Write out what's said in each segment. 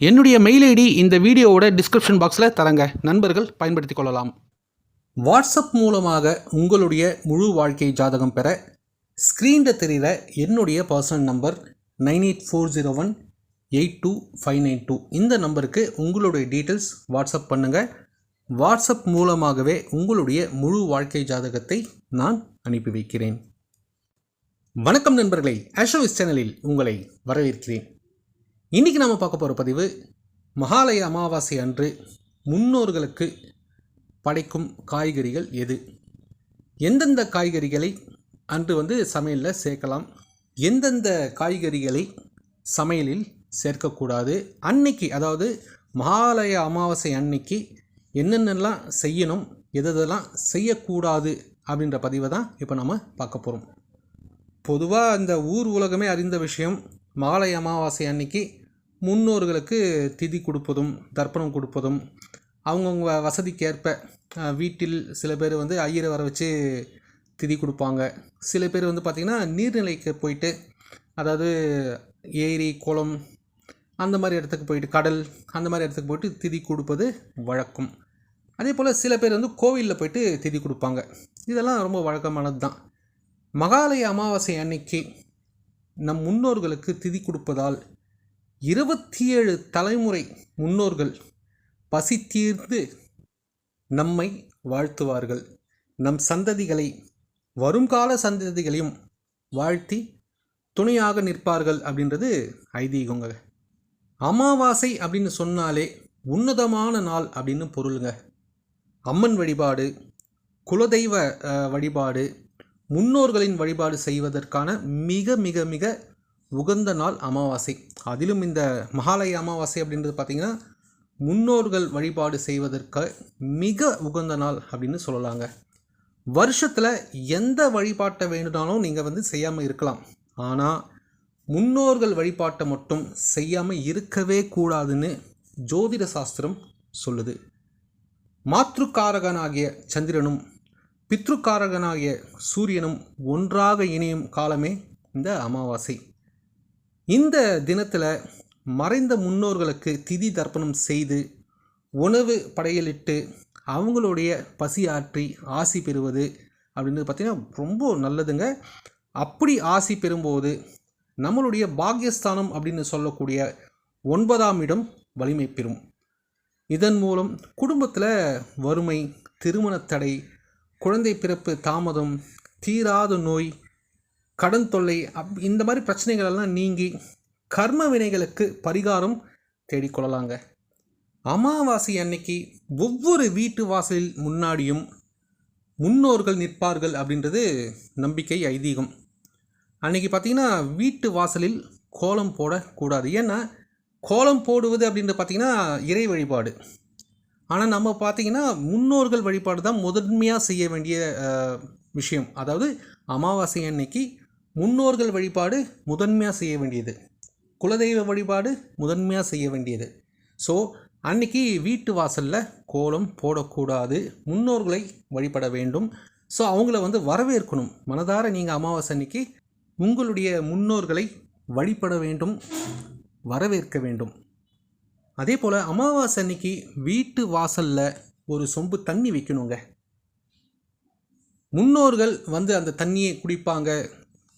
என்னுடைய mail ID இந்த வீடியோவோட டிஸ்கிரிப்ஷன் பாக்ஸில் தரங்க. நண்பர்கள் பயன்படுத்தி கொள்ளலாம். வாட்ஸ்அப் மூலமாக உங்களுடைய முழு வாழ்க்கை ஜாதகம் பெற ஸ்க்ரீனில் தெரிகிற என்னுடைய personal number nine eight four zero one eight two five nine two. இந்த நம்பருக்கு உங்களுடைய டீட்டெயில்ஸ் வாட்ஸ்அப் பண்ணுங்கள் வாட்ஸ்அப் மூலமாகவே உங்களுடைய முழு வாழ்க்கை ஜாதகத்தை நான் அனுப்பி வைக்கிறேன். வணக்கம் நண்பர்களே ஆஷோவிஸ் சேனலில் உங்களை வரவேற்கிறேன். இன்றைக்கி நாம் பார்க்க போகிற பதிவு மகாலய அமாவாசை அன்று முன்னோர்களுக்கு படைக்கும் காய்கறிகள் எது? எந்தெந்த காய்கறிகளை அன்று வந்து சமையலில் சேர்க்கலாம்? எந்தெந்த காய்கறிகளை சமையலில் சேர்க்கக்கூடாது? அன்னைக்கு அதாவது மகாலய அமாவாசை அன்னைக்கு என்னென்னலாம் செய்யணும் எதெல்லாம் செய்யக்கூடாது அப்படின்ற பதிவை தான் இப்போ நம்ம பார்க்க போகிறோம் பொதுவாக இந்த ஊர் உலகமே அறிந்த விஷயம் மாலை அமாவாசை அன்னைக்கு முன்னோர்களுக்கு திதி கொடுப்பதும் தர்ப்பணம் கொடுப்பதும் அவங்கவுங்க வசதிக்கேற்ப வீட்டில் சில பேர் வந்து ஐயரை வர வச்சு திதி கொடுப்பாங்க. சில பேர் வந்து பார்த்திங்கன்னா நீர்நிலைக்கு போயிட்டு அதாவது ஏரி குளம் அந்த மாதிரி இடத்துக்கு போயிட்டு கடல் அந்த மாதிரி இடத்துக்கு போயிட்டு திதி கொடுப்பது வழக்கம். அதே போல் சில பேர் வந்து கோவிலில் போயிட்டு திதி கொடுப்பாங்க. இதெல்லாம் ரொம்ப வழக்கமானது தான் மகாலய அமாவாசை அன்னைக்கு நம் முன்னோர்களுக்கு திதி கொடுப்பதால் இருபத்தி ஏழு தலைமுறை முன்னோர்கள் பசி தீர்ந்து நம்மை வாழ்த்துவார்கள். நம் சந்ததிகளை வருங்கால சந்ததிகளையும் வாழ்த்தி துணையாக நிற்பார்கள் அப்படின்றது ஐதீகங்க. அமாவாசை அப்படின்னு சொன்னாலே உன்னதமான நாள் அப்படின்னு பொருளுங்க. அம்மன் வழிபாடு குலதெய்வ வழிபாடு முன்னோர்களின் வழிபாடு செய்வதற்கான மிக மிக மிக உகந்த நாள் அமாவாசை. அதிலும் இந்த மகாலய அமாவாசை அப்படின்றது பார்த்திங்கன்னா முன்னோர்கள் வழிபாடு செய்வதற்கு மிக உகந்த நாள் அப்படின்னு சொல்லலாங்க. வருஷத்தில் எந்த வழிபாட்டை வேணுனாலும் நீங்கள் வந்து செய்யாமல் இருக்கலாம். ஆனால் முன்னோர்கள் வழிபாட்டை மட்டும் செய்யாமல் இருக்கவே கூடாதுன்னு ஜோதிட சாஸ்திரம் சொல்லுது. மாத்ருக்காரகனாகிய சந்திரனும் பித்ருக்காரகனாகிய சூரியனும் ஒன்றாக இணையும் காலமே இந்த அமாவாசை. இந்த தினத்தில் மறைந்த முன்னோர்களுக்கு திதி தர்ப்பணம் செய்து உணவு படையலிட்டு அவங்களுடைய பசி ஆற்றி ஆசி பெறுவது அப்படின்றது பார்த்திங்கன்னா ரொம்ப நல்லதுங்க. அப்படி ஆசி பெறும்போது நம்மளுடைய பாக்யஸ்தானம் அப்படின்னு சொல்லக்கூடிய ஒன்பதாம் இடம் வலிமை பெறும். இதன் மூலம் குடும்பத்தில் வறுமை திருமண தடை குழந்தை பிறப்பு தாமதம் தீராத நோய் கடன் தொல்லை அப் இந்த மாதிரி பிரச்சனைகள் எல்லாம் நீங்கி கர்ம வினைகளுக்கு பரிகாரம் தேடிக்கொள்ளலாங்க அமாவாசை அன்னைக்கு ஒவ்வொரு வீட்டு வாசலில் முன்னாடியும் முன்னோர்கள் நிற்பார்கள் அப்படின்றது நம்பிக்கை ஐதீகம். அன்னைக்கு பார்த்தீங்கன்னா வீட்டு வாசலில் கோலம் போடக்கூடாது. ஏன்னா கோலம் போடுவது அப்படின்றது பார்த்திங்கன்னா இறை வழிபாடு. ஆனால் நம்ம பார்த்தீங்கன்னா முன்னோர்கள் வழிபாடு தான் முதன்மையாக செய்ய வேண்டிய விஷயம். அதாவது அமாவாசை அன்னைக்கு முன்னோர்கள் வழிபாடு முதன்மையாக செய்ய வேண்டியது. குலதெய்வ வழிபாடு முதன்மையாக செய்ய வேண்டியது. ஸோ அன்னைக்கு வீட்டு வாசலில் கோலம் போடக்கூடாது. முன்னோர்களை வழிபட வேண்டும். ஸோ அவங்கள வந்து வரவேற்கணும். மனதார நீங்கள் அமாவாசை அன்னைக்கு உங்களுடைய முன்னோர்களை வழிபட வேண்டும் வரவேற்க வேண்டும். அதே போல் அமாவாசை அன்னைக்கு வீட்டு வாசலில் ஒரு சொம்பு தண்ணி வைக்கணுங்க. முன்னோர்கள் வந்து அந்த தண்ணியை குடிப்பாங்க.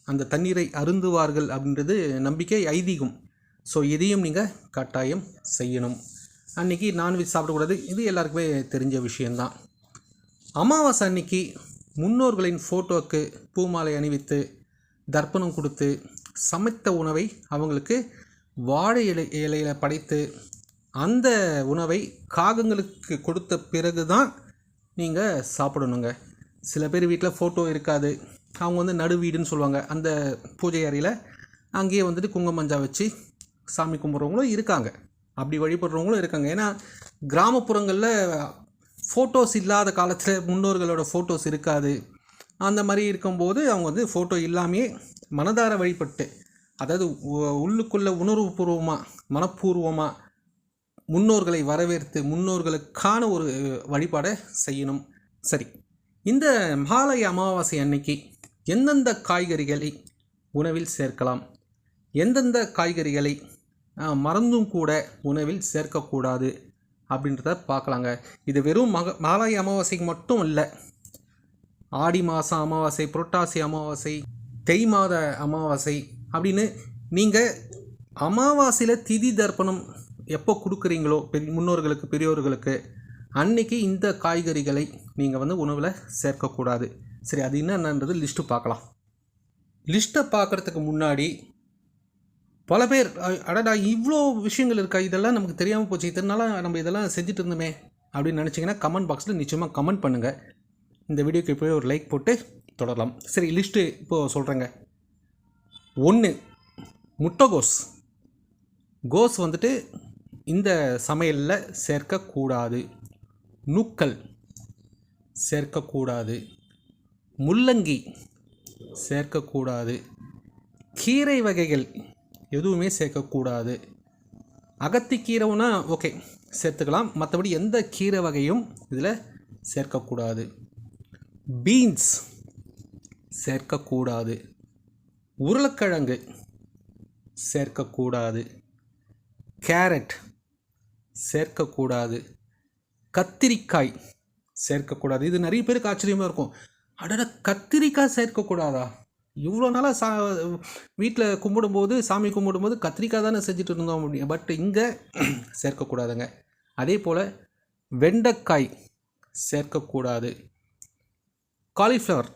அந்த தண்ணீரை அருந்துவார்கள் அப்படின்றது நம்பிக்கை ஐதீகம். ஸோ இதையும் நீங்கள் கட்டாயம் செய்யணும். அன்றைக்கி நான்வெஜ் சாப்பிடக்கூடாது. இது எல்லாருக்குமே தெரிஞ்ச விஷயந்தான் அமாவாசை அன்னைக்கு முன்னோர்களின் ஃபோட்டோவுக்கு பூமாலை அணிவித்து தர்ப்பணம் கொடுத்து சமைத்த உணவை அவங்களுக்கு வாழை இலை இலையில் படைத்து அந்த உணவை காகங்களுக்கு கொடுத்த பிறகு தான் நீங்கள் சாப்பிடணுங்க. சில பேர் வீட்டில் ஃபோட்டோ இருக்காது. அவங்க வந்து நடு வீடுன்னு சொல்லுவாங்க. அந்த பூஜை அறையில் அங்கேயே வந்துட்டு குங்குமமஞ்சா வச்சு சாமி கும்பிட்றவங்களும் இருக்காங்க. அப்படி வழிபடுறவங்களும் இருக்காங்க. ஏன்னா கிராமப்புறங்களில் ஃபோட்டோஸ் இல்லாத காலத்தில் முன்னோர்களோட ஃபோட்டோஸ் இருக்காது. அந்த மாதிரி இருக்கும்போது அவங்க வந்து ஃபோட்டோ இல்லாமையே மனதார வழிபட்டு அதாவது உள்ளுக்குள்ளே உணர்வுபூர்வமாக மனப்பூர்வமாக முன்னோர்களை வரவேற்று முன்னோர்களுக்கான ஒரு வழிபாடை செய்யணும். சரி இந்த மகாலய அமாவாசை அன்னைக்கு எந்தெந்த காய்கறிகளை உணவில் சேர்க்கலாம்? எந்தெந்த காய்கறிகளை மறந்தும் கூட உணவில் சேர்க்கக்கூடாது அப்படின்றத பார்க்கலாங்க. இது வெறும் மக மகாலய அமாவாசைக்கு மட்டும் இல்லை ஆடி மாதம் அமாவாசை புரட்டாசி அமாவாசை தை மாத அமாவாசை அப்படின்னு நீங்கள் அமாவாசையில் திதி தர்ப்பணம் எப்போ கொடுக்குறீங்களோ பெரிய முன்னோர்களுக்கு பெரியோர்களுக்கு அன்னைக்கு இந்த காய்கறிகளை நீங்கள் வந்து உணவில் சேர்க்கக்கூடாது. சரி அது என்னென்னன்றது லிஸ்ட்டு பார்க்கலாம். லிஸ்ட்டை பார்க்குறதுக்கு முன்னாடி பல பேர் அடடா இவ்வளோ விஷயங்கள் இருக்கா? இதெல்லாம் நமக்கு தெரியாமல் போச்சு. இதனால நம்ம இதெல்லாம் செஞ்சுட்டு இருந்தோமே அப்படின்னு நினச்சிங்கன்னா கமெண்ட் பாக்ஸில் நிச்சயமாக கமெண்ட் பண்ணுங்கள் இந்த வீடியோக்கு போய் ஒரு லைக் போட்டு தொடரலாம். சரி லிஸ்ட்டு இப்போது சொல்கிறேங்க ஒன்று முட்டைகோஸ் கோஸ் வந்துட்டு இந்த சமையலில் சேர்க்கக்கூடாது. நூக்கல் சேர்க்கக்கூடாது. முள்ளங்கி சேர்க்கக்கூடாது. கீரை வகைகள் எதுவுமே சேர்க்கக்கூடாது. அகத்திக்கீரைனா ஓகே சேர்த்துக்கலாம். மற்றபடி எந்த கீரை வகையும் இதில் சேர்க்கக்கூடாது. பீன்ஸ் சேர்க்கக்கூடாது. உருளைக்கிழங்கு சேர்க்கக்கூடாது. கேரட் சேர்க்கக்கூடாது. கத்திரிக்காய் சேர்க்கக்கூடாது. இது நிறைய பேருக்கு ஆச்சரியமாக இருக்கும். அடட கத்திரிக்காய் சேர்க்கக்கூடாதா? இவ்வளோ நாளாக சா வீட்டில் கும்பிடும்போது சாமி கும்பிடும்போது கத்திரிக்காய் தானே செஞ்சுட்டு இருந்தோம் அப்படி பட் இங்கே சேர்க்கக்கூடாதுங்க. அதே போல் வெண்டைக்காய் சேர்க்கக்கூடாது. காலிஃப்ளவர்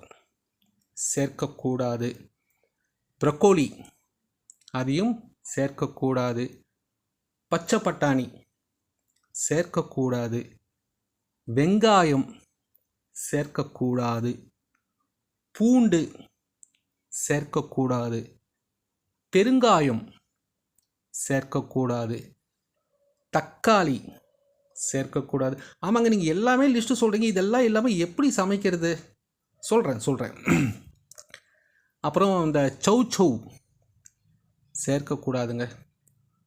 சேர்க்கக்கூடாது. ப்ரக்கோலி அதையும் சேர்க்கக்கூடாது. பச்சை பட்டாணி சேர்க்கக்கூடாது. வெங்காயம் சேர்க்கக்கூடாது. பூண்டு சேர்க்கக்கூடாது. பெருங்காயம் சேர்க்கக்கூடாது. தக்காளி சேர்க்கக்கூடாது. ஆமாங்க நீங்கள் எல்லாமே லிஸ்ட்டு சொல்கிறீங்க இதெல்லாம் இல்லாமல் எப்படி சமைக்கிறது? சொல்கிறேன் சொல்கிறேன் அப்புறம் இந்த சௌ சௌ சேர்க்கக்கூடாதுங்க.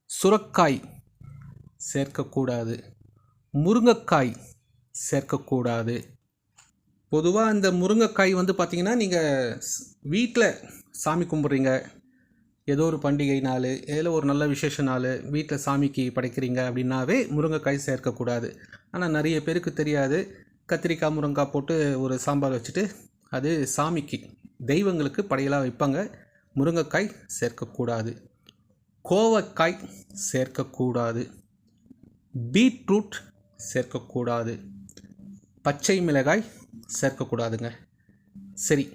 சுரக்காய் சேர்க்கக்கூடாது. முருங்கைக்காய் சேர்க்கக்கூடாது. பொதுவாக இந்த முருங்கைக்காய் வந்து பார்த்திங்கன்னா நீங்கள் வீட்டில் சாமி கும்பிட்றீங்க. ஏதோ ஒரு பண்டிகை நாள் ஏதோ ஒரு நல்ல விசேஷ நாள் வீட்டில் சாமிக்கு படைக்கிறீங்க அப்படின்னாவே முருங்கைக்காய் சேர்க்கக்கூடாது. ஆனால் நிறைய பேருக்கு தெரியாது. கத்திரிக்காய் முருங்கைக்காய் போட்டு ஒரு சாம்பார் வச்சுட்டு அது சாமிக்கு தெய்வங்களுக்கு படையலாக வைப்பாங்க. முருங்கைக்காய் சேர்க்கக்கூடாது. கோவக்காய் சேர்க்கக்கூடாது. பீட்ரூட் சேர்க்கக்கூடாது. பச்சை மிளகாய் சேர்க்கக்கூடாதுங்க. சரி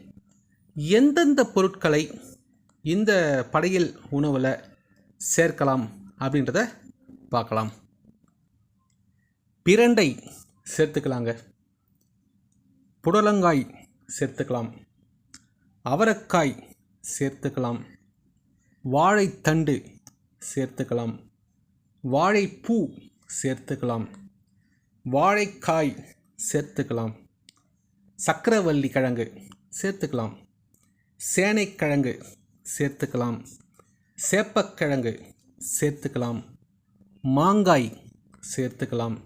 எந்தெந்த பொருட்களை இந்த படையல் உணவில் சேர்க்கலாம் அப்படின்றத பார்க்கலாம். பிரண்டை சேர்த்துக்கலாங்க. புடலங்காய் சேர்த்துக்கலாம். அவரக்காய் சேர்த்துக்கலாம். வாழைத்தண்டு சேர்த்துக்கலாம். வாழைப்பூ சேர்த்துக்கலாம். வாழைக்காய் சேர்த்துக்கலாம். சக்கரவள்ளி கிழங்கு சேர்த்துக்கலாம். சேனைக்கிழங்கு சேர்த்துக்கலாம். சேப்பக்கிழங்கு சேர்த்துக்கலாம். மாங்காய் சேர்த்துக்கலாம்.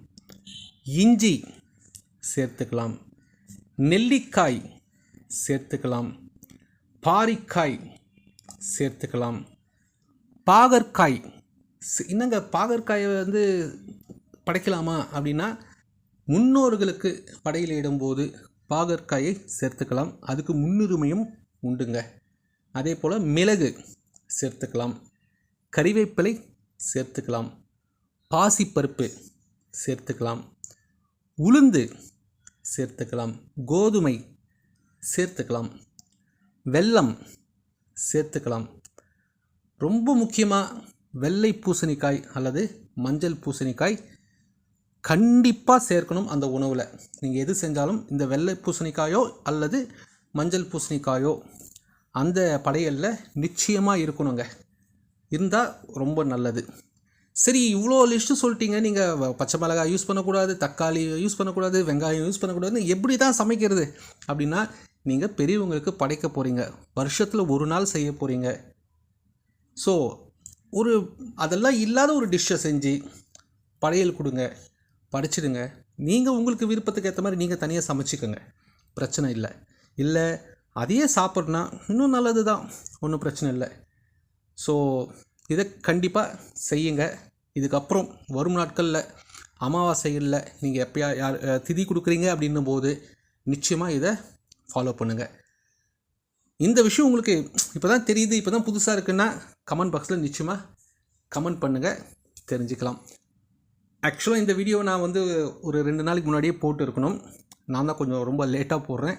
இஞ்சி சேர்த்துக்கலாம். நெல்லிக்காய் சேர்த்துக்கலாம். பாரிக்காய் சேர்த்துக்கலாம். பாகற்காய் என்னங்க பாகற்காயை வந்து படைக்கலாமா அப்படின்னா முன்னோர்களுக்கு படையலிடும்போது பாகற்காயை சேர்த்துக்கலாம். அதுக்கு முன்னுரிமையும் உண்டுங்க. அதே போல் மிளகு சேர்த்துக்கலாம். கறிவேப்பிலை சேர்த்துக்கலாம். பாசிப்பருப்பு சேர்த்துக்கலாம். உளுந்து சேர்த்துக்கலாம். கோதுமை சேர்த்துக்கலாம். வெல்லம் சேர்த்துக்கலாம். ரொம்ப முக்கியமாக வெள்ளை பூசணிக்காய் அல்லது மஞ்சள் பூசணிக்காய் கண்டிப்பாக சேர்க்கணும் அந்த உணவில். நீங்கள் எது செஞ்சாலும் இந்த வெள்ளை பூசணிக்காயோ அல்லது மஞ்சள் பூசணிக்காயோ அந்த படையலில் நிச்சயமாக இருக்கணுங்க. இருந்தால் ரொம்ப நல்லது. சரி இவ்வளோ லிஸ்ட்டு சொல்லிட்டீங்க. நீங்கள் பச்சை மிளகாய் யூஸ் பண்ணக்கூடாது தக்காளி யூஸ் பண்ணக்கூடாது வெங்காயம் யூஸ் பண்ணக்கூடாதுன்னு எப்படி தான் சமைக்கிறது? அப்படின்னா நீங்கள் பெரியவங்களுக்கு படைக்க போகிறீங்க வருஷத்தில் ஒரு நாள் செய்ய போகிறீங்க ஸோ ஒரு அதெல்லாம் இல்லாத ஒரு டிஷ்ஷை செஞ்சு படையல் கொடுங்க. படிச்சிடுங்க. நீங்கள் உங்களுக்கு விருப்பத்துக்கு ஏற்ற மாதிரி நீங்கள் தனியாக சமைச்சிக்கோங்க. பிரச்சனை இல்லை. இல்லை அதையே சாப்பிட்னா இன்னும் நல்லது தான் ஒன்றும் பிரச்சனை இல்லை. ஸோ இதை கண்டிப்பாக செய்யுங்க. இதுக்கப்புறம் வரும் நாட்களில் அமாவாசை இல்லை நீங்கள் எப்பயா யார் திதி கொடுக்குறீங்க அப்படின்னும் போது நிச்சயமாக இதை ஃபாலோ பண்ணுங்கள் இந்த விஷயம் உங்களுக்கு இப்போ தான் தெரியுது இப்போ தான் புதுசாக இருக்குன்னா கமெண்ட் பாக்ஸில் நிச்சயமாக கமெண்ட் பண்ணுங்கள் தெரிஞ்சுக்கலாம். ஆக்சுவலாக இந்த வீடியோ நான் வந்து ஒரு ரெண்டு நாளைக்கு முன்னாடியே போட்டு இருக்கணும் நான் தான் கொஞ்சம் ரொம்ப லேட்டாக போடுறேன்.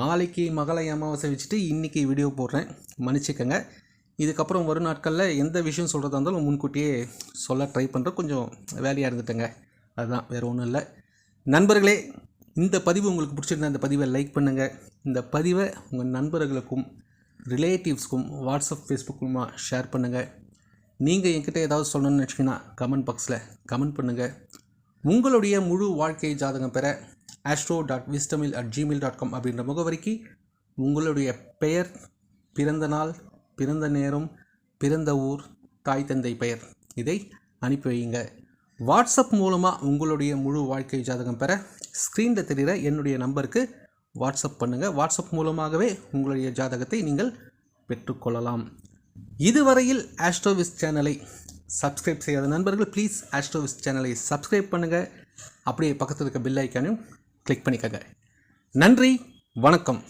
நாளைக்கு மகளை அமாவாசை வச்சுட்டு இன்றைக்கி வீடியோ போடுறேன். மன்னிச்சுக்கங்க. இதுக்கப்புறம் வரும் நாட்களில் எந்த விஷயம் சொல்கிறதா இருந்தாலும் முன்கூட்டியே சொல்ல ட்ரை பண்ணுறேன் கொஞ்சம் வேலையாக இருந்துட்டேங்க. அதுதான் வேறு ஒன்றும் இல்லை. நண்பர்களே இந்த பதிவு உங்களுக்கு பிடிச்சிருந்தா இந்த பதிவை லைக் பண்ணுங்கள் இந்த பதிவை உங்கள் நண்பர்களுக்கும் ரிலேட்டிவ்ஸ்க்கும் வாட்ஸ்அப் ஃபேஸ்புக்குமா ஷேர் பண்ணுங்கள் நீங்கள் என்கிட்ட ஏதாவது சொல்லணும்னு நினச்சிங்கன்னா கமெண்ட் பாக்ஸில் கமெண்ட் பண்ணுங்கள் உங்களுடைய முழு வாழ்க்கை ஜாதகம் பெற ஆஸ்ட்ரோ டாட் விஸ்டமில் அட் ஜிமெயில் டாட் காம் அப்படின்ற முகவரிக்கு உங்களுடைய பெயர் பிறந்த நாள் பிறந்த நேரம் பிறந்த ஊர் தாய் தந்தை பெயர் இதை அனுப்பி வையுங்க. வாட்ஸ்அப் மூலமாக உங்களுடைய முழு வாழ்க்கை ஜாதகம் பெற ஸ்க்ரீனில் தெரிகிற என்னுடைய நம்பருக்கு வாட்ஸ்அப் பண்ணுங்கள் வாட்ஸ்அப் மூலமாகவே உங்களுடைய ஜாதகத்தை நீங்கள் பெற்றுக்கொள்ளலாம். இதுவரையில் ஆஸ்ட்ரோவிஸ் சேனலை சப்ஸ்கிரைப் செய்யாத நண்பர்கள் ப்ளீஸ் ஆஸ்ட்ரோவிஸ் சேனலை சப்ஸ்கிரைப் பண்ணுங்கள் அப்படியே பக்கத்தில் இருக்க பில் ஐக்கானையும் கிளிக் பண்ணிக்கங்க. நன்றி வணக்கம்.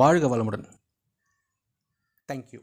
வாழ்க வளமுடன். தேங்க்யூ